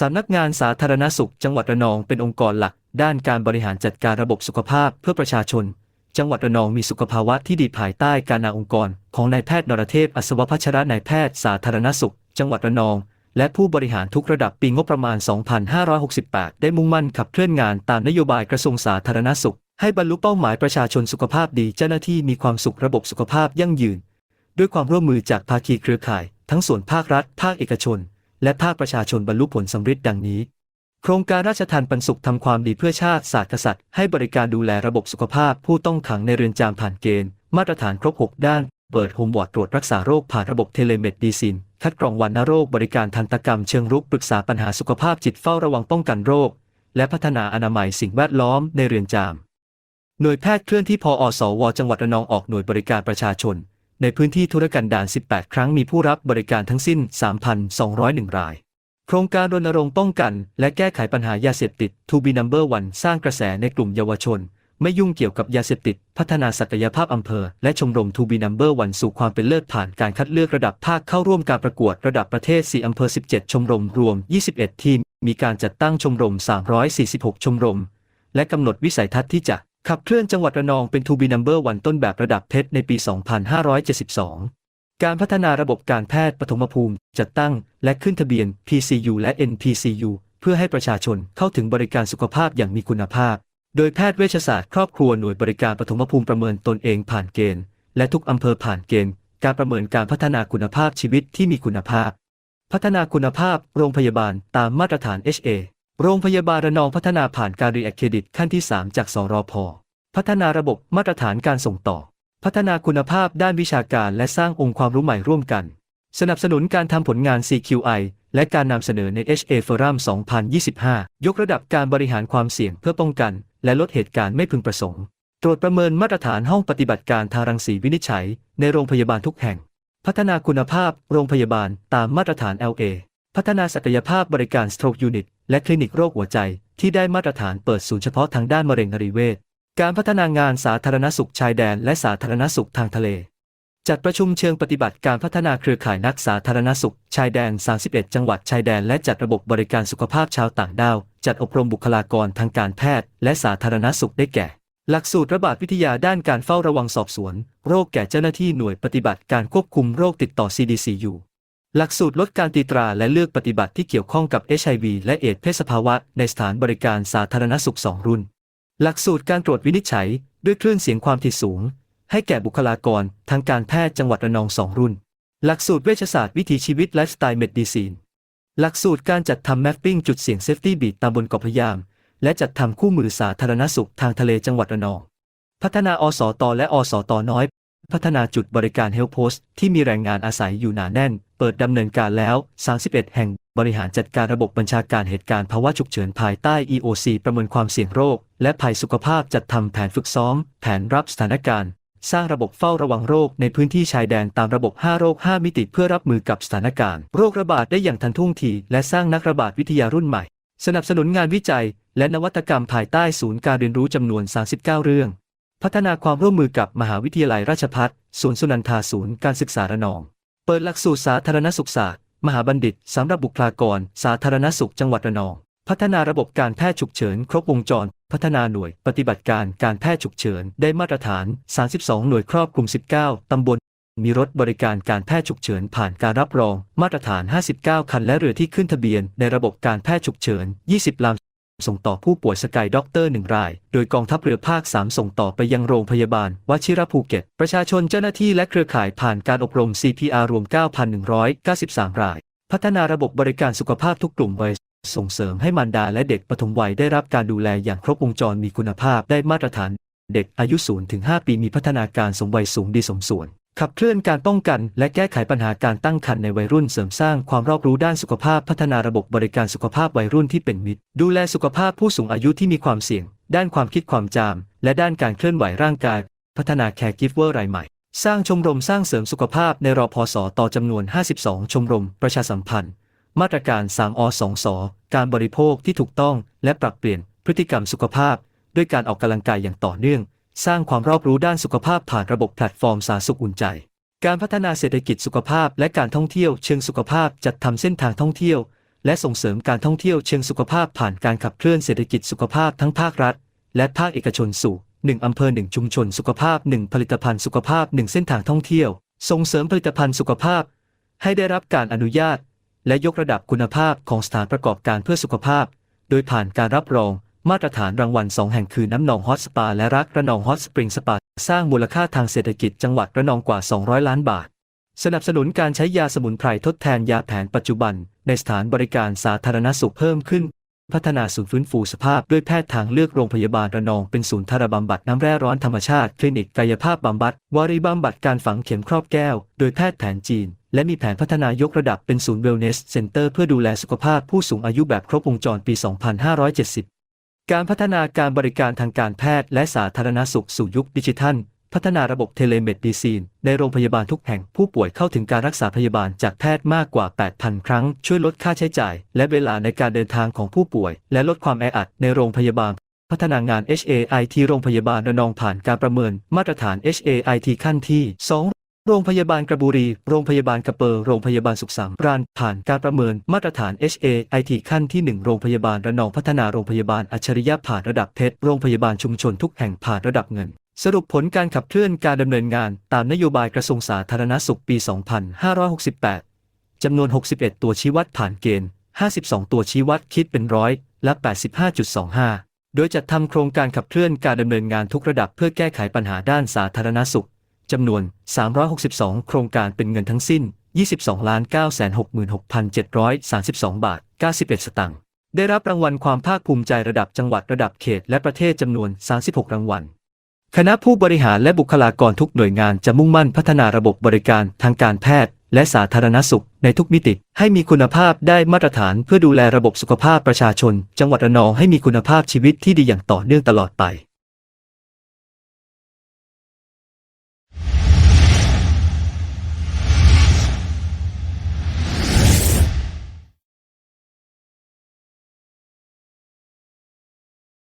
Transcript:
สำนักงานสาธารณสุขจังหวัดระนองเป็นองค์กรหลัก ด้านการบริหารจัดการระบบสุขภาพเพื่อประชาชน จังหวัดระนองมีสุขภาวะที่ดีภายใต้การนำองค์กร ของนายแพทย์นรเทพอัศวพัชระนายแพทย์สาธารณสุข จังหวัดระนอง และผู้บริหารทุกระดับปีงบประมาณ 2568 ได้มุ่งมั่นขับเคลื่อนงานตามนโยบายกระทรวงสาธารณสุข ให้บรรลุเป้าหมายประชาชนสุขภาพดีเจ้าหน้าที่มีความสุขระบบสุขภาพยั่งยืน ด้วยความร่วมมือจากภาคีเครือข่าย ทั้งส่วนภาครัฐ ภาคเอกชน และภาคประชาชนบรรลุผลสำเร็จดังนี้ โครงการราชทันปันสุขทำความดีเพื่อชาติศาสตร์กษัตริย์ให้บริการดูแลระบบสุขภาพผู้ต้องขังในเรือนจำผ่านเกณฑ์ มาตรฐานครบ 6 ด้าน เปิดโฮมวอร์ดตรวจรักษาโรคผ่านระบบเทเลเมดดีซิน คัดกรองวัณโรคบริการทันตกรรมเชิงรุกปรึกษาปัญหาสุขภาพจิตเฝ้าระวังป้องกันโรค และพัฒนาอนามัยสิ่งแวดล้อมในเรือนจำหน่วยแพทย์เคลื่อนที่พออสว จังหวัดระนองออกหน่วยบริการประชาชน ในพื้นที่ธุรกันดาร 18 ครั้งมีผู้รับบริการทั้งสิ้น 3,201 ราย โครงการรณรงค์ป้องกัน และแก้ไขปัญหายาเสพติด To be number one สร้างกระแสในกลุ่มเยาวชน ไม่ยุ่งเกี่ยวกับยาเสพติด พัฒนาศักยภาพอำเภอ และชมรม To be number one สู่ความเป็นเลิศผ่านการคัดเลือกระดับภาคเข้าร่วมการประกวดระดับประเทศ 4 อำเภอ 17 ชมรมรวม 21 ทีม มีการจัดตั้งชมรม 346 ชมรม และกำหนดวิสัยทัศน์ที่จะ ขับเคลื่อนจังหวัดระนองเป็น To be number one ต้นแบบระดับเพชรในปี 2572 การพัฒนาระบบการแพทย์ปฐมภูมิ จัดตั้งและขึ้นทะเบียน PCU และ NPCU เพื่อให้ประชาชนเข้าถึงบริการสุขภาพอย่างมีคุณภาพ โดยแพทย์เวชศาสตร์ครอบครัวหน่วยบริการปฐมภูมิประเมินตนเองผ่านเกณฑ์ และทุกอำเภอผ่านเกณฑ์ การประเมินการพัฒนาคุณภาพชีวิตที่มีคุณภาพ พัฒนาคุณภาพโรงพยาบาลตามมาตรฐาน HA โรงพยาบาลระนองพัฒนาผ่านการรีแอคเครดิตขั้นที่ 3 จากสรพ พัฒนาระบบมาตรฐานการส่งต่อ พัฒนาคุณภาพด้านวิชาการและสร้างองค์ความรู้ใหม่ร่วมกัน สนับสนุนการทำผลงาน CQI และการนำเสนอใน HA Forum 2025 ยกระดับการบริหารความเสี่ยงเพื่อป้องกัน และลดเหตุการณ์ไม่พึงประสงค์ ตรวจประเมินมาตรฐานห้องปฏิบัติการทารังสีวินิจฉัย ในโรงพยาบาลทุกแห่ง พัฒนาคุณภาพโรงพยาบาลตามมาตรฐาน LA พัฒนาศักยภาพบริการ Stroke Unit และคลินิกโรคหัวใจ ที่ได้มาตรฐานเปิดศูนย์เฉพาะทางด้านมะเร็งนรีเวชการพัฒนางานสาธารณสุขชายแดนและสาธารณสุขทางทะเล จัดประชุมเชิงปฏิบัติการพัฒนาเครือข่ายนักสาธารณสุข ชายแดน 31 จังหวัดชายแดน และจัดระบบบริการสุขภาพชาวต่างด้าว จัดอบรมบุคลากรทางการแพทย์ และสาธารณสุขได้แก่ หลักสูตรระบาดวิทยาด้านการเฝ้าระวังสอบสวน โรคแก่เจ้าหน้าที่หน่วยปฏิบัติการควบคุมโรคติดต่อ CDCU หลักสูตรลดการตีตราและเลือกปฏิบัติที่เกี่ยวข้องกับ HIV และเอดเพศสภาวะในสถานบริการสาธารณสุข 2 รุ่น หลักสูตรการตรวจวินิจฉัย ด้วยคลื่นเสียงความถี่สูง ให้แก่บุคลากรทางการแพทย์จังหวัดระนอง 2 รุ่น หลักสูตรเวชศาสตร์วิถีชีวิตไลฟ์สไตล์เมดิซีน หลักสูตรการจัดทำแมปปิ้งจุดเสี่ยงเซฟตี้บีตตามบนเกาะพยาม และจัดทำคู่มือสาธารณสุขทางทะเลจังหวัดระนอง พัฒนาอสตและอสตน้อย พัฒนาจุดบริการเฮลโพสที่มีแรงงานอาศัยอยู่หนาแน่น เปิดดำเนินการแล้ว 31 แห่ง บริหารจัดการระบบบัญชาการเหตุการณ์ภาวะฉุกเฉินภายใต้ EOC ประเมินความเสี่ยงโรค และภัยสุขภาพจัดทำแผนฝึกซ้อม แผนรับสถานการณ์ สร้างระบบเฝ้าระวังโรคในพื้นที่ชายแดนตามระบบ 5 โรค 5 มิติเพื่อรับมือกับสถานการณ์ โรคระบาดได้อย่างทันท่วงทีและสร้างนักระบาดวิทยารุ่นใหม่ สนับสนุนงานวิจัย และนวัตกรรมภายใต้ศูนย์การเรียนรู้จำนวน 39 เรื่อง พัฒนาความร่วมมือกับมหาวิทยาลัยราชภัฏสวนสุนันทาศูนย์การศึกษาระนอง เปิดหลักสูตรสาธารณสุขศาสตร์ มหาบัณฑิตสำหรับบุคลากร สาธารณสุขจังหวัดระนอง พัฒนาระบบการแพทย์ฉุกเฉิน ครบวงจร พัฒนาหน่วย ปฏิบัติการการแพทย์ฉุกเฉิน ได้มาตรฐาน 32 หน่วยครอบคลุม 19 ตำบล มีรถบริการการแพทย์ฉุกเฉิน ผ่านการรับรอง มาตรฐาน 59 คันและเรือที่ขึ้นทะเบียน ในระบบการแพทย์ฉุกเฉิน 20ลำ ส่งต่อผู้ป่วยสกายด็อกเตอร์หนึ่งราย โดยกองทัพเรือภาค 3 ส่งต่อไปยังโรงพยาบาลวชิรภูเก็ต ประชาชนเจ้าหน้าที่และเครือข่ายผ่านการอบรม CPR รวม 9,193 ราย พัฒนาระบบบริการสุขภาพทุกกลุ่มวัยส่งเสริมให้มารดาและเด็กปฐมวัยได้รับการดูแลอย่างครบวงจรมีคุณภาพได้มาตรฐาน เด็กอายุ0ถึง5ปีมีพัฒนาการสมวัยสูงดีสมส่วน ขับเคลื่อนการป้องกันและแก้ไขปัญหาการตั้งครรภ์ในวัยรุ่นเสริมสร้างความรอบรู้ด้านสุขภาพพัฒนาระบบบริการสุขภาพวัยรุ่นที่เป็นมิตร ดูแลสุขภาพผู้สูงอายุที่มีความเสี่ยง ด้านความคิดความจำและด้านการเคลื่อนไหวร่างกาย พัฒนาแคร์กิฟเวอร์รายใหม่ สร้างชมรมสร้างเสริมสุขภาพในรอพสต่อจำนวน 52 ชมรม ประชาสัมพันธ์ มาตรการ 3อ2สการบริโภคที่ถูกต้อง และปรับเปลี่ยนพฤติกรรมสุขภาพ ด้วยการออกกำลังกายอย่างต่อเนื่อง สร้างความรอบรู้ด้านสุขภาพผ่านระบบแพลตฟอร์มสารสุขอุ่นใจ การพัฒนาเศรษฐกิจสุขภาพและการท่องเที่ยวเชิงสุขภาพจัดทำเส้นทางท่องเที่ยว และส่งเสริมการท่องเที่ยวเชิงสุขภาพผ่านการขับเคลื่อนเศรษฐกิจสุขภาพทั้งภาครัฐ และภาคเอกชนสู่1อำเภอ1ชุมชนสุขภาพ 1 ผลิตภัณฑ์สุขภาพ 1 เส้นทางท่องเที่ยว ส่งเสริมผลิตภัณฑ์สุขภาพ ให้ได้รับการอนุญาต และยกระดับคุณภาพของสถานประกอบการเพื่อสุขภาพ โดยผ่านการรับรอง มาตรฐานรางวัล 2 แห่งคือน้ำหนองฮอตสปาและรักระนองฮอตสปริงสปา สร้างมูลค่าทางเศรษฐกิจจังหวัดระนองกว่า 200 ล้านบาท สนับสนุนการใช้ยาสมุนไพรทดแทนยาแผนปัจจุบัน ในสถานบริการสาธารณสุขเพิ่มขึ้น พัฒนาศูนย์ฟื้นฟูสภาพด้วยแพทย์ทางเลือกโรงพยาบาลระนองเป็นศูนย์ทารบำบัดน้ำแร่ร้อนธรรมชาติ คลินิกกายภาพบำบัดวารีบำบัดการฝังเข็มครอบแก้ว โดยแพทย์แผนจีนและมีแผนพัฒนายกระดับเป็นศูนย์เวลเนสเซ็นเตอร์เพื่อดูแลสุขภาพผู้สูงอายุแบบครบวงจรปี 2570 การพัฒนาการบริการทางการแพทย์และสาธารณสุขสู่ยุคดิจิทัล พัฒนาระบบเทเลเมดิซีน ในโรงพยาบาลทุกแห่งผู้ป่วยเข้าถึงการรักษาพยาบาลจากแพทย์มากกว่า 8,000 ครั้ง ช่วยลดค่าใช้จ่าย และเวลาในการเดินทางของผู้ป่วย และลดความแออัดในโรงพยาบาล พัฒนางาน HAIT โรงพยาบาลระนองผ่านการประเมินมาตรฐาน HAIT ขั้นที่ 2 โรงพยาบาลกระบุรี โรงพยาบาลกระเปอร์โรงพยาบาลสุขสำราญผ่านการประเมินมาตรฐาน HAIT ขั้นที่ 1 โรงพยาบาลระนองพัฒนาโรงพยาบาลอัจฉริยะผ่านระดับเพชร โรงพยาบาลชุมชนทุกแห่งผ่านระดับเงิน สรุปผลการขับเคลื่อนการดำเนินงาน ตามนโยบายกระทรวงสาธารณสุขปี 2568 จำนวน 61 ตัวชี้วัดผ่านเกณฑ์ 52 ตัวชี้วัดคิดเป็นร้อยละ 85.25 โดยจัดทำโครงการขับเคลื่อนการดำเนินงานทุกระดับเพื่อแก้ไขปัญหาด้านสาธารณสุข จำนวน 362 โครงการเป็นเงินทั้งสิ้น 22 966,732 บาท 91 สตางค์ ได้รับรางวัลความภาคภูมิใจระดับจังหวัดระดับเขตและประเทศจำนวน 36 รางวัล คณะผู้บริหารและบุคลากรทุกหน่วยงานจะมุ่งมั่นพัฒนาระบบบริการทางการแพทย์ และสาธารณสุขในทุกมิติ ให้มีคุณภาพได้มาตรฐานเพื่อดูแลระบบสุขภาพประชาชน จังหวัดระนองให้มีคุณภาพชีวิตที่ดีอย่างต่อเนื่องตลอดไป